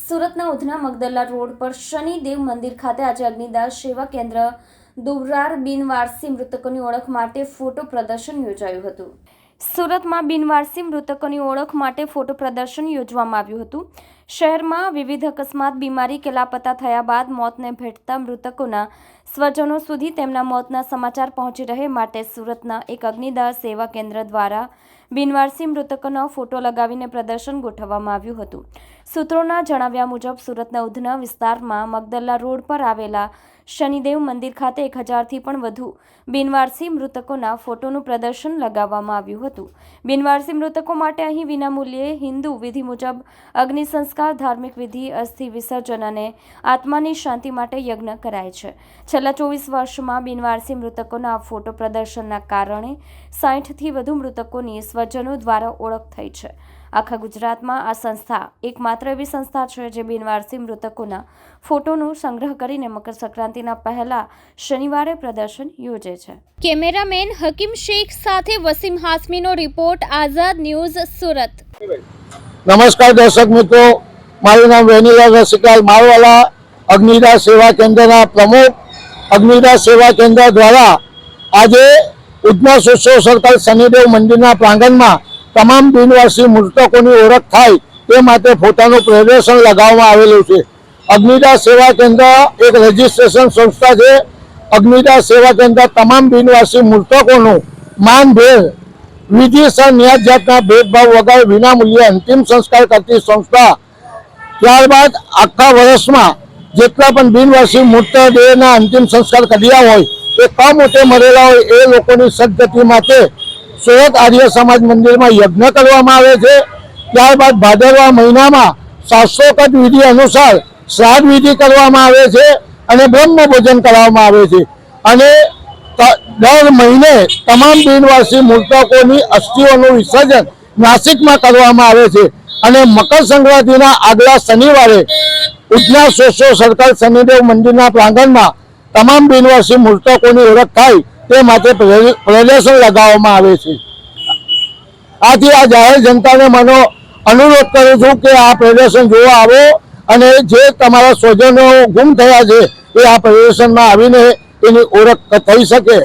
સુરતના ઉધના મગદલ્લા રોડ પર શનિદેવ મંદિર ખાતે આજે અગ્નિદાસ સેવા કેન્દ્ર દુબરાર બિનવારસી મૃતકોની ઓળખ માટે ફોટો પ્રદર્શન યોજાયું હતું. સુરતમાં બિનવારસી મૃતકોની ઓળખ માટે ફોટો પ્રદર્શન યોજવામાં આવ્યું હતું. શહેરમાં વિવિધ અકસ્માત બીમારી કે લાપતા થયા બાદ મોતને ભેટતા મૃતકોના સ્વજનો સુધી તેમના મોતના સમાચાર પહોંચી રહે માટે સુરતના એક અગ્નિદાહ સેવા કેન્દ્ર દ્વારા બિનવારસી મૃતકોનો ફોટો લગાવીને પ્રદર્શન ગોઠવવામાં આવ્યું હતું. સૂત્રોના જણાવ્યા મુજબ, સુરતના ઉધના વિસ્તારમાં મગદલ્લા રોડ પર આવેલા શનિદેવ મંદિર ખાતે એક હજારથી પણ વધુ બિનવારસી મૃતકોના ફોટોનું પ્રદર્શન લગાવવામાં આવ્યું હતું. બિનવારસી મૃતકો માટે અહીં વિનામૂલ્યે હિન્દુ વિધિ મુજબ અગ્નિ સંસ્કાર ધાર્મિક વિધિ અસ્થિ વિસર્જન અને આત્માની શાંતિ માટે યજ્ઞ કરાય છે. છેલ્લા ચોવીસ વર્ષમાં બિનવારસી મૃતકોના આ ફોટો પ્રદર્શનના કારણે સાહીઠથી વધુ મૃતકોની સ્વજનો દ્વારા ઓળખ થઈ છે. આખા ગુજરાતમાં આ સંસ્થા એકમાત્ર એવી સંસ્થા છે જે બિનવારસી મૃતકોના ફોટોનો સંગ્રહ કરીને મકર સંક્રાંતિના પહેલા શનિવારે પ્રદર્શન યોજે છે. કેમેરામેન હકીમ શેખ સાથે વસીમ હાસમીનો રિપોર્ટ આઝાદ ન્યૂઝ સુરત. નમસ્કાર દર્શક મિત્રો. મારું નામ વેનીલા રસિકાલ મારવાલા અગ્નિદાસ સેવા કેન્દ્રના પ્રમુખ. અગ્નિદાસ સેવા કેન્દ્ર દ્વારા આજે ઉજ્જવળ સોશિયો સર્કલ શનિદેવ મંદિરના પ્રાંગણમાં તમામ બિનવાસી મૃતકોની ઓળખ થાય તે માટે પોતાનું પ્રદર્શન લગાવવામાં આવેલું છે. અગ્નિદાસ સેવા કેન્દ્ર એક રજિસ્ટ્રેશન સંસ્થા છે. અગ્નિદાસ સેવા કેન્દ્ર તમામ બિનવાસી મૃતકોનું માનભેર વિધિસર ન્યાય જાતના ભેદભાવ વગર વિનામૂલ્યે અંતિમ સંસ્કાર કરતી સંસ્થા ત્યારબાદ આખા વર્ષમાં જેટલા પણ બિનવાસી મૃતદેહના અંતિમ સંસ્કાર કર્યા હોય, એ કમોટે મરેલા હોય એ લોકોની સદગતિ માટે સુરત આર્ય સમાજ મંદિરમાં યજ્ઞ કરવામાં આવે છે. ત્યારબાદ ભાદરવા મહિનામાં શાસ્ત્રોકત વિધિ અનુસાર શ્રાદ્ધ વિધિ કરવામાં આવે છે અને બ્રહ્મ ભોજન કરવામાં આવે છે. અને દર મહિને તમામ બિનવાસી મૃતકોની અસ્થિઓનું વિસર્જન નાસિકમાં કરવામાં આવે છે. અને મકર સંક્રાંતિના આગલા શનિવારે ઉજના સોસો સરકાર શનિદેવ મંદિરના પ્રાંગણમાં તમામ બિનવાસી મૃતકોની ઓળખ થાય તે માટે પ્રદર્શન લગાવવામાં આવે છે. આથી આ જાહેર જનતાને મને અનુરોધ કરું છું કે આ પ્રદર્શન જોવા આવો અને જે તમારા સ્વજનો ગુમ થયા છે એ આ પ્રદર્શનમાં આવીને એની ઓળખ થઈ શકે.